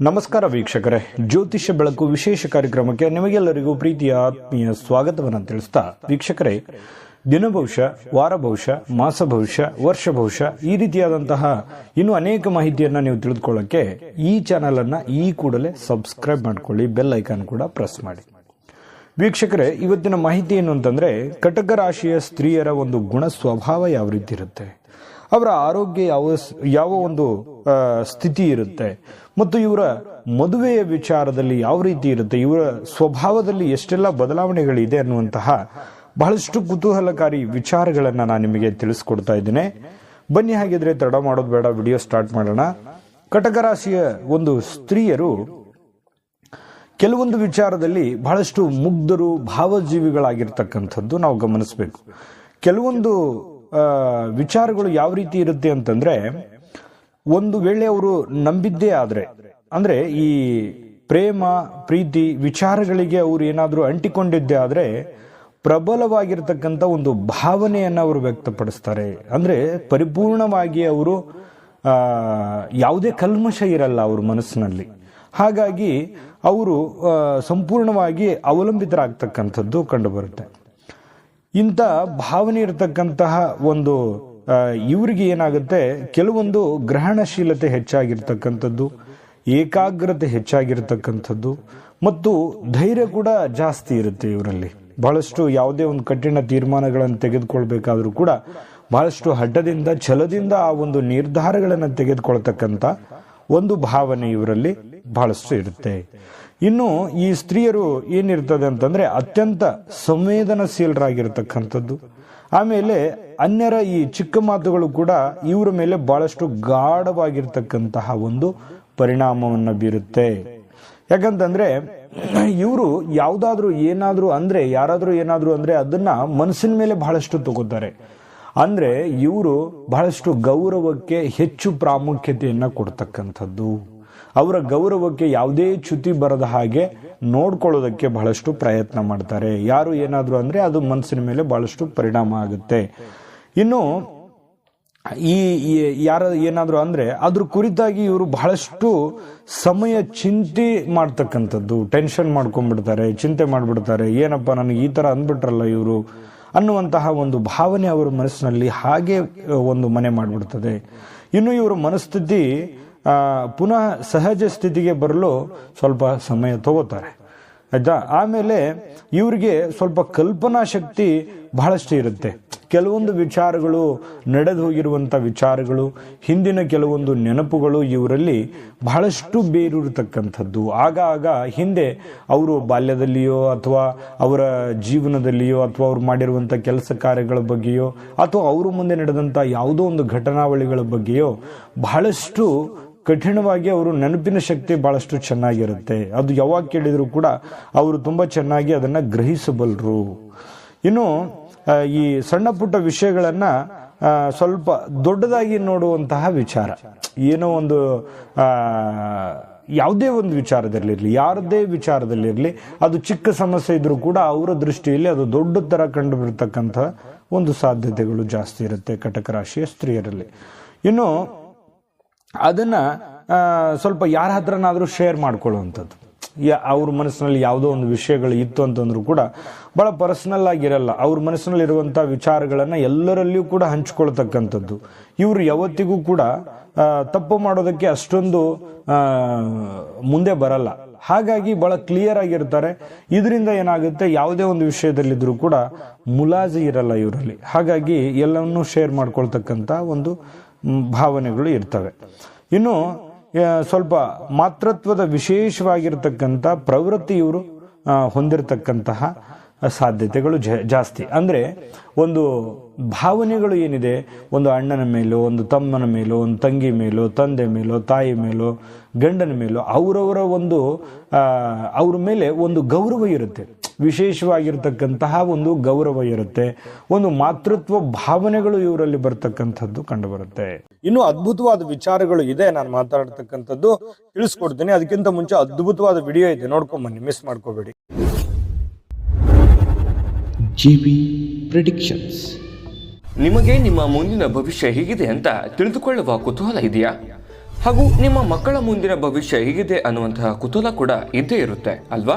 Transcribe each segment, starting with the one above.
ನಮಸ್ಕಾರ ವೀಕ್ಷಕರೇ. ಜ್ಯೋತಿಷ್ಯ ಬೆಳಕು ವಿಶೇಷ ಕಾರ್ಯಕ್ರಮಕ್ಕೆ ನಿಮಗೆಲ್ಲರಿಗೂ ಪ್ರೀತಿಯ ಆತ್ಮೀಯ ಸ್ವಾಗತವನ್ನು ತಿಳಿಸ್ತಾ ವೀಕ್ಷಕರೇ ದಿನ ಭವಿಷ್ಯ ವಾರ ಭವಿಷ್ಯ ಮಾಸ ಭವಿಷ್ಯ ವರ್ಷ ಭವಿಷ್ಯ ಈ ರೀತಿಯಾದಂತಹ ಇನ್ನು ಅನೇಕ ಮಾಹಿತಿಯನ್ನ ನೀವು ತಿಳಿದುಕೊಳ್ಳಕ್ಕೆ ಈ ಚಾನೆಲ್ ಅನ್ನ ಈ ಕೂಡಲೇ ಸಬ್ಸ್ಕ್ರೈಬ್ ಮಾಡ್ಕೊಳ್ಳಿ ಬೆಲ್ ಐಕಾನ್ ಕೂಡ ಪ್ರೆಸ್ ಮಾಡಿ. ವೀಕ್ಷಕರೇ, ಇವತ್ತಿನ ಮಾಹಿತಿ ಏನು ಅಂತಂದ್ರೆ ಕಟಕ ರಾಶಿಯ ಸ್ತ್ರೀಯರ ಒಂದು ಗುಣ ಸ್ವಭಾವ ಯಾವ ರೀತಿ ಇರುತ್ತೆ? ಅವರ ಆರೋಗ್ಯ ಯಾವ ಯಾವ ಒಂದು ಸ್ಥಿತಿ ಇರುತ್ತೆ? ಮತ್ತು ಇವರ ಮದುವೆಯ ವಿಚಾರದಲ್ಲಿ ಯಾವ ರೀತಿ ಇರುತ್ತೆ, ಇವರ ಸ್ವಭಾವದಲ್ಲಿ ಎಷ್ಟೆಲ್ಲ ಬದಲಾವಣೆಗಳಿದೆ ಅನ್ನುವಂತಹ ಬಹಳಷ್ಟು ಕುತೂಹಲಕಾರಿ ವಿಚಾರಗಳನ್ನು ನಾನು ನಿಮಗೆ ತಿಳಿಸ್ಕೊಡ್ತಾ ಇದ್ದೇನೆ. ಬನ್ನಿ ಹಾಗಿದ್ರೆ ತಡ ಮಾಡೋದು ಬೇಡ, ವಿಡಿಯೋ ಸ್ಟಾರ್ಟ್ ಮಾಡೋಣ. ಕಟಕ ರಾಶಿಯ ಒಂದು ಸ್ತ್ರೀಯರು ಕೆಲವೊಂದು ವಿಚಾರದಲ್ಲಿ ಬಹಳಷ್ಟು ಮುಗ್ಧರು, ಭಾವಜೀವಿಗಳಾಗಿರ್ತಕ್ಕಂಥದ್ದು ನಾವು ಗಮನಿಸಬೇಕು. ಕೆಲವೊಂದು ವಿಚಾರಗಳು ಯಾವ ರೀತಿ ಇರುತ್ತೆ ಅಂತಂದ್ರೆ ಒಂದು ವೇಳೆ ಅವರು ನಂಬಿದ್ದೇ ಆದರೆ, ಅಂದ್ರೆ ಈ ಪ್ರೇಮ, ಪ್ರೀತಿ, ವಿಚಾರಗಳಿಗೆ ಅವರು ಏನಾದರೂ ಅಂಟಿಕೊಂಡಿದ್ದೇ ಆದರೆ ಪ್ರಬಲವಾಗಿರ್ತಕ್ಕಂಥ ಒಂದು ಭಾವನೆಯನ್ನು ಅವರು ವ್ಯಕ್ತಪಡಿಸ್ತಾರೆ. ಅಂದರೆ ಪರಿಪೂರ್ಣವಾಗಿ ಅವರು ಯಾವುದೇ ಕಲ್ಮಶ ಇರಲ್ಲ ಅವ್ರ ಮನಸ್ಸಿನಲ್ಲಿ. ಹಾಗಾಗಿ ಅವರು ಸಂಪೂರ್ಣವಾಗಿ ಅವಲಂಬಿತರಾಗ್ತಕ್ಕಂಥದ್ದು ಕಂಡುಬರುತ್ತೆ. ಇಂಥ ಭಾವನೆ ಇರತಕ್ಕಂತಹ ಒಂದು ಇವರಿಗೆ ಏನಾಗುತ್ತೆ? ಕೆಲವೊಂದು ಗ್ರಹಣಶೀಲತೆ ಹೆಚ್ಚಾಗಿರ್ತಕ್ಕಂಥದ್ದು, ಏಕಾಗ್ರತೆ ಹೆಚ್ಚಾಗಿರ್ತಕ್ಕಂಥದ್ದು, ಮತ್ತು ಧೈರ್ಯ ಕೂಡ ಜಾಸ್ತಿ ಇರುತ್ತೆ ಇವರಲ್ಲಿ. ಬಹಳಷ್ಟು ಯಾವುದೇ ಒಂದು ಕಠಿಣ ತೀರ್ಮಾನಗಳನ್ನು ತೆಗೆದುಕೊಳ್ಬೇಕಾದ್ರೂ ಕೂಡ ಬಹಳಷ್ಟು ಹಠದಿಂದ, ಛಲದಿಂದ ಆ ಒಂದು ನಿರ್ಧಾರಗಳನ್ನು ತೆಗೆದುಕೊಳ್ತಕ್ಕಂಥ ಒಂದು ಭಾವನೆ ಇವರಲ್ಲಿ ಬಹಳಷ್ಟು ಇರುತ್ತೆ. ಇನ್ನು ಈ ಸ್ತ್ರೀಯರು ಏನಿರ್ತದೆ ಅಂತಂದ್ರೆ ಅತ್ಯಂತ ಸಂವೇದನಶೀಲರಾಗಿರ್ತಕ್ಕಂಥದ್ದು. ಆಮೇಲೆ ಅನ್ಯರ ಈ ಚಿಕ್ಕ ಮಾತುಗಳು ಕೂಡ ಇವರ ಮೇಲೆ ಬಹಳಷ್ಟು ಗಾಢವಾಗಿರ್ತಕ್ಕಂತಹ ಒಂದು ಪರಿಣಾಮವನ್ನು ಬೀರುತ್ತೆ. ಯಾಕಂತಂದ್ರೆ ಇವರು ಯಾವುದಾದ್ರೂ ಏನಾದರೂ ಅಂದ್ರೆ, ಯಾರಾದರೂ ಏನಾದರೂ ಅಂದ್ರೆ ಅದನ್ನ ಮನಸ್ಸಿನ ಮೇಲೆ ಬಹಳಷ್ಟು ತಗೋತಾರೆ. ಅಂದ್ರೆ ಇವರು ಬಹಳಷ್ಟು ಗೌರವಕ್ಕೆ ಹೆಚ್ಚು ಪ್ರಾಮುಖ್ಯತೆಯನ್ನು ಕೊಡ್ತಕ್ಕಂಥದ್ದು. ಅವರ ಗೌರವಕ್ಕೆ ಯಾವುದೇ ಚ್ಯುತಿ ಬರದ ಹಾಗೆ ನೋಡ್ಕೊಳ್ಳೋದಕ್ಕೆ ಬಹಳಷ್ಟು ಪ್ರಯತ್ನ ಮಾಡ್ತಾರೆ. ಯಾರು ಏನಾದರೂ ಅಂದ್ರೆ ಅದು ಮನಸ್ಸಿನ ಮೇಲೆ ಬಹಳಷ್ಟು ಪರಿಣಾಮ ಆಗುತ್ತೆ. ಇನ್ನು ಈ ಯಾರ ಏನಾದರೂ ಅಂದ್ರೆ ಅದ್ರ ಕುರಿತಾಗಿ ಇವರು ಬಹಳಷ್ಟು ಸಮಯ ಚಿಂತೆ ಮಾಡ್ತಕ್ಕಂಥದ್ದು. ಟೆನ್ಷನ್ ಮಾಡ್ಕೊಂಡ್ಬಿಡ್ತಾರೆ, ಚಿಂತೆ ಮಾಡಿಬಿಡ್ತಾರೆ. ಏನಪ್ಪ ನನಗೆ ಈ ತರ ಅಂದ್ಬಿಟ್ರಲ್ಲ ಇವರು ಅನ್ನುವಂತಹ ಒಂದು ಭಾವನೆ ಅವರ ಮನಸ್ಸಿನಲ್ಲಿ ಹಾಗೆ ಒಂದು ಮನೆ ಮಾಡಿಬಿಡ್ತದೆ. ಇನ್ನು ಇವರ ಮನಸ್ಥಿತಿ ಪುನಃ ಸಹಜ ಸ್ಥಿತಿಗೆ ಬರಲು ಸ್ವಲ್ಪ ಸಮಯ ತಗೋತಾರೆ. ಆಯ್ತಾ? ಆಮೇಲೆ ಇವರಿಗೆ ಸ್ವಲ್ಪ ಕಲ್ಪನಾ ಶಕ್ತಿ ಬಹಳಷ್ಟು ಇರುತ್ತೆ. ಕೆಲವೊಂದು ವಿಚಾರಗಳು, ನಡೆದು ಹೋಗಿರುವಂತ ವಿಚಾರಗಳು, ಹಿಂದಿನ ಕೆಲವೊಂದು ನೆನಪುಗಳು ಇವರಲ್ಲಿ ಬಹಳಷ್ಟು ಬೇರೂರತಕ್ಕಂಥದ್ದು. ಆಗ ಆಗ ಹಿಂದೆ ಅವರು ಬಾಲ್ಯದಲ್ಲಿಯೋ ಅಥವಾ ಅವರ ಜೀವನದಲ್ಲಿಯೋ ಅಥವಾ ಅವ್ರು ಮಾಡಿರುವಂಥ ಕೆಲಸ ಕಾರ್ಯಗಳ ಬಗ್ಗೆಯೋ ಅಥವಾ ಅವರು ಮುಂದೆ ನಡೆದಂತ ಯಾವುದೋ ಒಂದು ಘಟನಾವಳಿಗಳ ಬಗ್ಗೆಯೋ ಬಹಳಷ್ಟು ಕಠಿಣವಾಗಿ ಅವರು ನೆನಪಿನ ಶಕ್ತಿ ಬಹಳಷ್ಟು ಚೆನ್ನಾಗಿರುತ್ತೆ. ಅದು ಯಾವಾಗ ಕೇಳಿದರೂ ಕೂಡ ಅವರು ತುಂಬ ಚೆನ್ನಾಗಿ ಅದನ್ನ ಗ್ರಹಿಸಬಲ್ಲರು ಇನ್ನು ಈ ಸಣ್ಣ ಪುಟ್ಟ ವಿಷಯಗಳನ್ನು ಸ್ವಲ್ಪ ದೊಡ್ಡದಾಗಿ ನೋಡುವಂತಹ ವಿಚಾರ. ಏನೋ ಒಂದು ಯಾವುದೇ ಒಂದು ವಿಚಾರದಲ್ಲಿರಲಿ ಯಾರದೇ ವಿಚಾರದಲ್ಲಿರಲಿ, ಅದು ಚಿಕ್ಕ ಸಮಸ್ಯೆ ಇದ್ದರೂ ಕೂಡ ಅವರ ದೃಷ್ಟಿಯಲ್ಲಿ ಅದು ದೊಡ್ಡ ತರ ಕಂಡು ಬರ್ತಕ್ಕಂಥ ಒಂದು ಸಾಧ್ಯತೆಗಳು ಜಾಸ್ತಿ ಇರುತ್ತೆ ಕಟಕ ರಾಶಿಯ ಸ್ತ್ರೀಯರಲ್ಲಿ. ಇನ್ನು ಅದನ್ನ ಸ್ವಲ್ಪ ಯಾರ ಹತ್ರನಾದ್ರೂ ಶೇರ್ ಮಾಡ್ಕೊಳ್ಳುವಂಥದ್ದು. ಯಾ- ಅವ್ರ ಮನಸ್ಸಿನಲ್ಲಿ ಯಾವುದೋ ಒಂದು ವಿಷಯಗಳು ಇತ್ತು ಅಂತಂದ್ರೂ ಕೂಡ ಬಹಳ ಪರ್ಸನಲ್ ಆಗಿರಲ್ಲ. ಅವ್ರ ಮನಸ್ಸಿನಲ್ಲಿ ವಿಚಾರಗಳನ್ನು ಎಲ್ಲರಲ್ಲಿಯೂ ಕೂಡ ಹಂಚ್ಕೊಳ್ತಕ್ಕಂಥದ್ದು. ಇವರು ಯಾವತ್ತಿಗೂ ಕೂಡ ತಪ್ಪು ಮಾಡೋದಕ್ಕೆ ಅಷ್ಟೊಂದು ಮುಂದೆ ಬರಲ್ಲ. ಹಾಗಾಗಿ ಬಹಳ ಕ್ಲಿಯರ್ ಆಗಿರ್ತಾರೆ. ಇದರಿಂದ ಏನಾಗುತ್ತೆ, ಯಾವುದೇ ಒಂದು ವಿಷಯದಲ್ಲಿದ್ದರೂ ಕೂಡ ಮುಲಾಜಿ ಇರಲ್ಲ ಇವರಲ್ಲಿ. ಹಾಗಾಗಿ ಎಲ್ಲವನ್ನೂ ಶೇರ್ ಮಾಡ್ಕೊಳ್ತಕ್ಕಂಥ ಒಂದು ಭಾವನೆಗಳು ಇರ್ತವೆ. ಇನ್ನು ಸ್ವಲ್ಪ ಮಾತೃತ್ವದ ವಿಶೇಷವಾಗಿರ್ತಕ್ಕಂಥ ಪ್ರವೃತ್ತಿ ಇವರು ಹೊಂದಿರತಕ್ಕಂತಹ ಸಾಧ್ಯತೆಗಳು ಜಾಸ್ತಿ. ಅಂದರೆ, ಒಂದು ಭಾವನೆಗಳು ಏನಿದೆ, ಒಂದು ಅಣ್ಣನ ಮೇಲೋ, ಒಂದು ತಮ್ಮನ ಮೇಲೋ, ಒಂದು ತಂಗಿ ಮೇಲೋ, ತಂದೆ ಮೇಲೋ, ತಾಯಿ ಮೇಲೋ, ಗಂಡನ ಮೇಲೋ, ಅವರವರ ಒಂದು ಅವ್ರ ಮೇಲೆ ಒಂದು ಗೌರವ ಇರುತ್ತೆ. ವಿಶೇಷವಾಗಿರ್ತಕ್ಕಂತಹ ಒಂದು ಗೌರವ ಇರುತ್ತೆ ಒಂದು ಮಾತೃತ್ವ ಭಾವನೆಗಳು ಇವರಲ್ಲಿ ಬರ್ತಕ್ಕಂಥದ್ದು ಕಂಡು ಬರುತ್ತೆ ಇನ್ನು ಅದ್ಭುತವಾದ ವಿಚಾರಗಳು ಇದೆ ನಾನು ಮಾತಾಡ್ತಕ್ಕಂಥದ್ದು ತಿಳಿಸ್ಕೊಡ್ತೀನಿ. ಅದಕ್ಕಿಂತ ಮುಂಚೆ ಅದ್ಭುತವಾದ ವಿಡಿಯೋ ಇದೆ ನೋಡ್ಕೊಂಬನ್ನಿ ಮಿಸ್ ಮಾಡ್ಕೋಬೇಡಿ. G B predictions. ನಿಮಗೆ ನಿಮ್ಮ ಮುಂದಿನ ಭವಿಷ್ಯ ಹೇಗಿದೆ ಅಂತ ತಿಳಿದುಕೊಳ್ಳುವ ಕುತೂಹಲ ಇದೆಯಾ? ಹಾಗೂ ನಿಮ್ಮ ಮಕ್ಕಳ ಮುಂದಿನ ಭವಿಷ್ಯ ಹೇಗಿದೆ ಅನ್ನುವಂತಹ ಕುತೂಹಲ ಕೂಡ ಇದ್ದೇ ಇರುತ್ತೆ ಅಲ್ವಾ?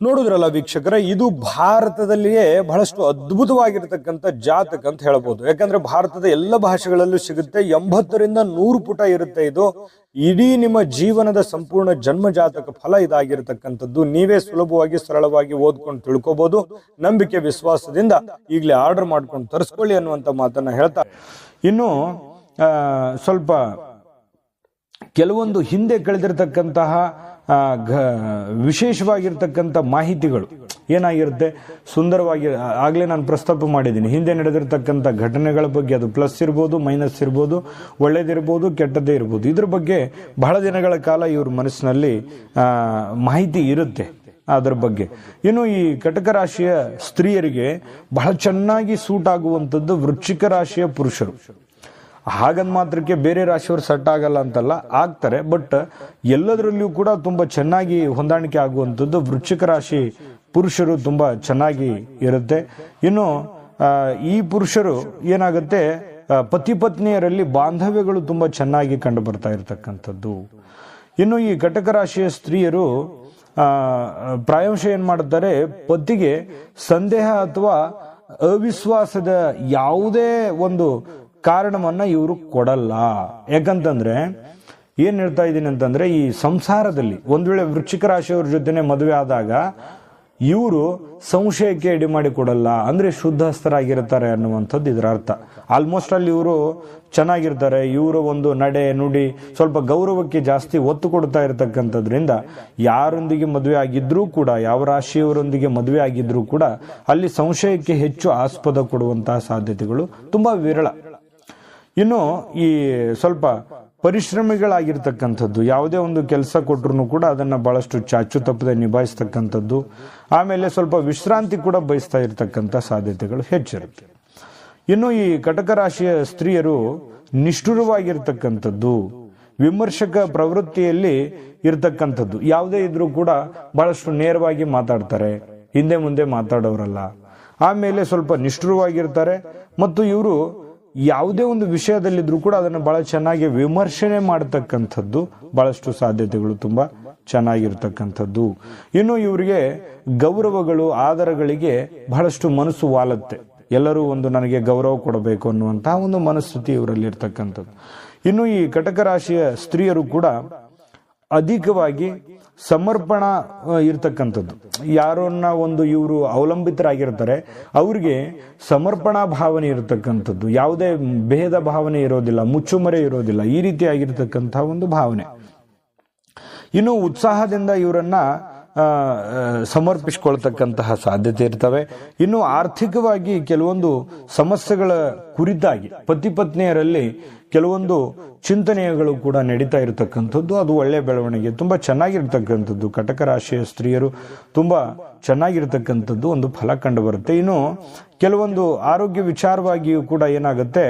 ನೋಡಿದ್ರಲ್ಲ ವೀಕ್ಷಕರ, ಇದು ಭಾರತದಲ್ಲಿಯೇ ಬಹಳಷ್ಟು ಅದ್ಭುತವಾಗಿರ್ತಕ್ಕಂಥ ಜಾತಕ ಅಂತ ಹೇಳ್ಬೋದು. ಯಾಕಂದ್ರೆ ಭಾರತದ ಎಲ್ಲ ಭಾಷೆಗಳಲ್ಲೂ ಸಿಗುತ್ತೆ, ಎಂಬತ್ತರಿಂದ ನೂರು ಪುಟ ಇರುತ್ತೆ ಇದು. ಇಡೀ ನಿಮ್ಮ ಜೀವನದ ಸಂಪೂರ್ಣ ಜನ್ಮ ಜಾತಕ ಫಲ ಇದಾಗಿರ್ತಕ್ಕಂಥದ್ದು. ನೀವೇ ಸುಲಭವಾಗಿ, ಸರಳವಾಗಿ ಓದ್ಕೊಂಡು ತಿಳ್ಕೊಬಹುದು ನಂಬಿಕೆ, ವಿಶ್ವಾಸದಿಂದ ಈಗಲೇ ಆರ್ಡರ್ ಮಾಡ್ಕೊಂಡು ತರಿಸ್ಕೊಳ್ಳಿ ಅನ್ನುವಂಥ ಮಾತನ್ನ ಹೇಳ್ತಾ ಇನ್ನು ಸ್ವಲ್ಪ ಕೆಲವೊಂದು ಹಿಂದೆ ಕಳೆದಿರ್ತಕ್ಕಂತಹ ಘ, ವಿಶೇಷವಾಗಿರ್ತಕ್ಕಂಥ ಮಾಹಿತಿಗಳು ಏನಾಗಿರುತ್ತೆ? ಸುಂದರವಾಗಿ ಆಗಲೇ ನಾನು ಪ್ರಸ್ತಾಪ ಮಾಡಿದ್ದೀನಿ. ಹಿಂದೆ ನಡೆದಿರ್ತಕ್ಕಂಥ ಘಟನೆಗಳ ಬಗ್ಗೆ ಅದು ಪ್ಲಸ್ ಇರ್ಬೋದು, ಮೈನಸ್ ಇರ್ಬೋದು, ಒಳ್ಳೇದಿರ್ಬೋದು, ಕೆಟ್ಟದ್ದೇ ಇರ್ಬೋದು. ಇದ್ರ ಬಗ್ಗೆ ಬಹಳ ದಿನಗಳ ಕಾಲ ಇವ್ರ ಮನಸ್ಸಿನಲ್ಲಿ ಮಾಹಿತಿ ಇರುತ್ತೆ ಅದರ ಬಗ್ಗೆ. ಇನ್ನು ಈ ಕಟಕ ರಾಶಿಯ ಸ್ತ್ರೀಯರಿಗೆ ಬಹಳ ಚೆನ್ನಾಗಿ ಸೂಟ್ ಆಗುವಂಥದ್ದು ವೃಶ್ಚಿಕ ರಾಶಿಯ ಪುರುಷರು. ಹಾಗಂದ್ ಮಾತ್ರಕ್ಕೆ ಬೇರೆ ರಾಶಿಯವರು ಸೆಟ್ ಆಗಲ್ಲ ಅಂತಲ್ಲ, ಆಗ್ತಾರೆ. ಬಟ್ ಎಲ್ಲದರಲ್ಲಿಯೂ ಕೂಡ ತುಂಬಾ ಚೆನ್ನಾಗಿ ಹೊಂದಾಣಿಕೆ ಆಗುವಂಥದ್ದು ವೃಶ್ಚಿಕ ರಾಶಿ ಪುರುಷರು ತುಂಬಾ ಚೆನ್ನಾಗಿ ಇರುತ್ತೆ. ಇನ್ನು ಈ ಪುರುಷರು ಏನಾಗುತ್ತೆ ಪತಿ ಪತ್ನಿಯರಲ್ಲಿ ಬಾಂಧವ್ಯಗಳು ತುಂಬಾ ಚೆನ್ನಾಗಿ ಕಂಡು ಬರ್ತಾ ಇರತಕ್ಕಂಥದ್ದು. ಇನ್ನು ಈ ಘಟಕ ರಾಶಿಯ ಸ್ತ್ರೀಯರು ಪ್ರಾಯಶಃ ಏನ್ ಮಾಡ್ತಾರೆ ಪತಿಗೆ ಸಂದೇಹ ಅಥವಾ ಅವಿಶ್ವಾಸದ ಯಾವುದೇ ಒಂದು ಕಾರಣವನ್ನ ಇವರು ಕೊಡಲ್ಲ. ಯಾಕಂತಂದ್ರೆ ಏನ್ ಹೇಳ್ತಾ ಇದ್ದೀನಿ ಅಂತಂದ್ರೆ ಈ ಸಂಸಾರದಲ್ಲಿ ಒಂದ್ ವೇಳೆ ವೃಶ್ಚಿಕ ರಾಶಿಯವ್ರ ಜೊತೆನೆ ಮದುವೆ ಆದಾಗ ಇವರು ಸಂಶಯಕ್ಕೆ ಎಡೆ ಮಾಡಿ ಕೊಡಲ್ಲ. ಅಂದ್ರೆ ಶುದ್ಧಸ್ಥರಾಗಿರ್ತಾರೆ ಅನ್ನುವಂಥದ್ದು ಇದರ ಅರ್ಥ. ಆಲ್ಮೋಸ್ಟ್ ಅಲ್ಲಿ ಇವರು ಚೆನ್ನಾಗಿರ್ತಾರೆ. ಇವರು ಒಂದು ನಡೆ, ನುಡಿ, ಸ್ವಲ್ಪ ಗೌರವಕ್ಕೆ ಜಾಸ್ತಿ ಒತ್ತು ಕೊಡ್ತಾ ಇರತಕ್ಕಂಥದ್ರಿಂದ ಯಾರೊಂದಿಗೆ ಮದುವೆ ಆಗಿದ್ರೂ ಕೂಡ, ಯಾವ ರಾಶಿಯವರೊಂದಿಗೆ ಮದುವೆ ಆಗಿದ್ರೂ ಕೂಡ ಅಲ್ಲಿ ಸಂಶಯಕ್ಕೆ ಹೆಚ್ಚು ಆಸ್ಪದ ಕೊಡುವಂತಹ ಸಾಧ್ಯತೆಗಳು ತುಂಬಾ ವಿರಳ. ಇನ್ನು ಈ ಸ್ವಲ್ಪ ಪರಿಶ್ರಮಿಗಳಾಗಿರ್ತಕ್ಕಂಥದ್ದು, ಯಾವುದೇ ಒಂದು ಕೆಲಸ ಕೊಟ್ಟರು ಕೂಡ ಅದನ್ನು ಬಹಳಷ್ಟು ಚಾಚು ತಪ್ಪದೆ ನಿಭಾಯಿಸ್ತಕ್ಕಂಥದ್ದು, ಆಮೇಲೆ ಸ್ವಲ್ಪ ವಿಶ್ರಾಂತಿ ಕೂಡ ಬಯಸ್ತಾ ಇರತಕ್ಕಂಥ ಸಾಧ್ಯತೆಗಳು ಹೆಚ್ಚಿರುತ್ತೆ. ಇನ್ನು ಈ ಕಟಕ ರಾಶಿಯ ಸ್ತ್ರೀಯರು ನಿಷ್ಠುರವಾಗಿರ್ತಕ್ಕಂಥದ್ದು, ವಿಮರ್ಶಕ ಪ್ರವೃತ್ತಿಯಲ್ಲಿ ಇರತಕ್ಕಂಥದ್ದು, ಯಾವುದೇ ಇದ್ರೂ ಕೂಡ ಬಹಳಷ್ಟು ನೇರವಾಗಿ ಮಾತಾಡ್ತಾರೆ, ಹಿಂದೆ ಮುಂದೆ ಮಾತಾಡೋರಲ್ಲ. ಆಮೇಲೆ ಸ್ವಲ್ಪ ನಿಷ್ಠುರವಾಗಿರ್ತಾರೆ, ಮತ್ತು ಇವರು ಯಾವುದೇ ಒಂದು ವಿಷಯದಲ್ಲಿದ್ರು ಕೂಡ ಅದನ್ನು ಬಹಳ ಚೆನ್ನಾಗಿ ವಿಮರ್ಶನೆ ಮಾಡತಕ್ಕಂಥದ್ದು ಬಹಳಷ್ಟು ಸಾಧ್ಯತೆಗಳು ತುಂಬ ಚೆನ್ನಾಗಿರ್ತಕ್ಕಂಥದ್ದು. ಇನ್ನು ಇವರಿಗೆ ಗೌರವಗಳು ಆಧಾರಗಳಿಗೆ ಬಹಳಷ್ಟು ಮನಸ್ಸು ವಾಲತ್ತೆ. ಎಲ್ಲರೂ ಒಂದು ನನಗೆ ಗೌರವ ಕೊಡಬೇಕು ಅನ್ನುವಂತಹ ಒಂದು ಮನಸ್ಥಿತಿ ಇವರಲ್ಲಿ ಇರ್ತಕ್ಕಂಥದ್ದು ಇನ್ನು ಈ ಕಟಕ ರಾಶಿಯ ಸ್ತ್ರೀಯರು ಕೂಡ ಅಧಿಕವಾಗಿ ಸಮರ್ಪಣ ಇರತಕ್ಕಂಥದ್ದು. ಯಾರನ್ನ ಒಂದು ಇವರು ಅವಲಂಬಿತರಾಗಿರ್ತಾರೆ, ಅವ್ರಿಗೆ ಸಮರ್ಪಣಾ ಭಾವನೆ ಇರತಕ್ಕಂಥದ್ದು. ಯಾವುದೇ ಭೇದ ಭಾವನೆ ಇರೋದಿಲ್ಲ, ಮುಚ್ಚುಮರೆ ಇರೋದಿಲ್ಲ, ಈ ರೀತಿಯಾಗಿರ್ತಕ್ಕಂಥ ಒಂದು ಭಾವನೆ. ಇನ್ನು ಉತ್ಸಾಹದಿಂದ ಇವರನ್ನ ಸಮರ್ಪಿಸಿಕೊಳ್ತಕ್ಕಂತಹ ಸಾಧ್ಯತೆ ಇರ್ತವೆ. ಇನ್ನು ಆರ್ಥಿಕವಾಗಿ ಕೆಲವೊಂದು ಸಮಸ್ಯೆಗಳ ಕುರಿತಾಗಿ ಪತಿ ಪತ್ನಿಯರಲ್ಲಿ ಕೆಲವೊಂದು ಚಿಂತನೆಗಳು ಕೂಡ ನಡೀತಾ ಇರತಕ್ಕಂಥದ್ದು. ಅದು ಒಳ್ಳೆ ಬೆಳವಣಿಗೆ. ತುಂಬ ಚೆನ್ನಾಗಿರ್ತಕ್ಕಂಥದ್ದು. ಕಟಕ ರಾಶಿಯ ಸ್ತ್ರೀಯರು ತುಂಬ ಚೆನ್ನಾಗಿರ್ತಕ್ಕಂಥದ್ದು. ಒಂದು ಫಲ ಕಂಡು ಬರುತ್ತೆ. ಇನ್ನು ಕೆಲವೊಂದು ಆರೋಗ್ಯ ವಿಚಾರವಾಗಿಯೂ ಕೂಡ ಏನಾಗುತ್ತೆ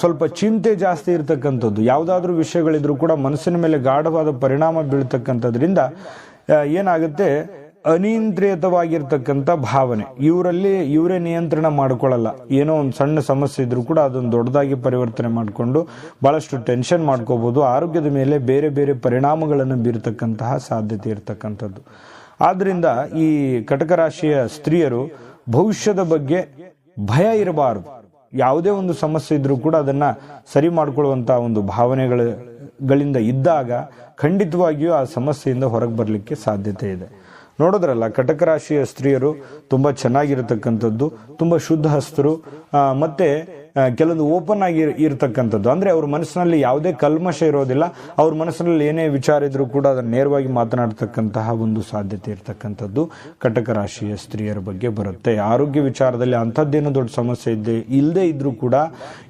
ಸ್ವಲ್ಪ ಚಿಂತೆ ಜಾಸ್ತಿ ಇರತಕ್ಕಂಥದ್ದು. ಯಾವುದಾದ್ರೂ ವಿಷಯಗಳಿದ್ರೂ ಕೂಡ ಮನಸ್ಸಿನ ಮೇಲೆ ಗಾಢವಾದ ಪರಿಣಾಮ ಬೀಳ್ತಕ್ಕಂಥದ್ರಿಂದ ಏನಾಗುತ್ತೆ? ಅನಿಯಂತ್ರಿತವಾಗಿರ್ತಕ್ಕಂಥ ಭಾವನೆ. ಇವರಲ್ಲಿ ಇವರೇ ನಿಯಂತ್ರಣ ಮಾಡ್ಕೊಳ್ಳಲ್ಲ. ಏನೋ ಒಂದು ಸಣ್ಣ ಸಮಸ್ಯೆ ಇದ್ರೂ ಕೂಡ ಅದನ್ನು ದೊಡ್ಡದಾಗಿ ಪರಿವರ್ತನೆ ಮಾಡಿಕೊಂಡು ಭಾಳಷ್ಟು ಟೆನ್ಷನ್ ಮಾಡ್ಕೋಬೋದು. ಆರೋಗ್ಯದ ಮೇಲೆ ಬೇರೆ ಬೇರೆ ಪರಿಣಾಮಗಳನ್ನು ಬೀರತಕ್ಕಂತಹ ಸಾಧ್ಯತೆ ಇರತಕ್ಕಂಥದ್ದು. ಆದ್ದರಿಂದ ಈ ಕಟಕ ರಾಶಿಯ ಸ್ತ್ರೀಯರು ಭವಿಷ್ಯದ ಬಗ್ಗೆ ಭಯ ಇರಬಾರದು. ಯಾವುದೇ ಒಂದು ಸಮಸ್ಯೆ ಇದ್ರೂ ಕೂಡ ಅದನ್ನ ಸರಿ ಮಾಡಿಕೊಳ್ಳುವಂತಹ ಒಂದು ಭಾವನೆಗಳಿಂದ ಇದ್ದಾಗ ಖಂಡಿತವಾಗಿಯೂ ಆ ಸಮಸ್ಯೆಯಿಂದ ಹೊರಗೆ ಬರಲಿಕ್ಕೆ ಸಾಧ್ಯತೆ ಇದೆ. ನೋಡೋದ್ರಲ್ಲ, ಕಟಕ ರಾಶಿಯ ಸ್ತ್ರೀಯರು ತುಂಬಾ ಚೆನ್ನಾಗಿರತಕ್ಕಂಥದ್ದು, ತುಂಬಾ ಶುದ್ಧ ಹಸ್ತರು ಮತ್ತೆ ಕೆಲವೊಂದು ಓಪನ್ ಆಗಿ ಇರತಕ್ಕಂಥದ್ದು ಇರ್ತಕ್ಕಂಥದ್ದು. ಅಂದ್ರೆ ಅವ್ರ ಮನಸ್ಸಿನಲ್ಲಿ ಯಾವುದೇ ಕಲ್ಮಶ ಇರೋದಿಲ್ಲ. ಅವ್ರ ಮನಸ್ಸಿನಲ್ಲಿ ಏನೇ ವಿಚಾರ ಇದ್ರೂ ಕೂಡ ಅದನ್ನ ನೇರವಾಗಿ ಮಾತನಾಡತಕ್ಕಂತಹ ಒಂದು ಸಾಧ್ಯತೆ ಇರತಕ್ಕಂಥದ್ದು ಕಟಕ ರಾಶಿಯ ಸ್ತ್ರೀಯರ ಬಗ್ಗೆ ಬರುತ್ತೆ. ಆರೋಗ್ಯ ವಿಚಾರದಲ್ಲಿ ಅಂಥದ್ದೇನು ದೊಡ್ಡ ಸಮಸ್ಯೆ ಇದ್ದೇ ಇಲ್ಲದೆ ಇದ್ರೂ ಕೂಡ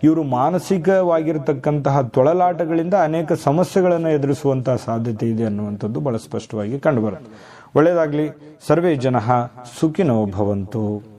ಇವರು ಮಾನಸಿಕವಾಗಿರ್ತಕ್ಕಂತಹ ತೊಳಲಾಟಗಳಿಂದ ಅನೇಕ ಸಮಸ್ಯೆಗಳನ್ನು ಎದುರಿಸುವಂತಹ ಸಾಧ್ಯತೆ ಇದೆ ಅನ್ನುವಂಥದ್ದು ಬಹಳ ಸ್ಪಷ್ಟವಾಗಿ ಕಂಡುಬರುತ್ತೆ. ಒಳ್ಳೆಯದಾಗ್ಲಿ. ಸರ್ವೇ ಜನ ಸುಖಿನೋ ಭವಂತು.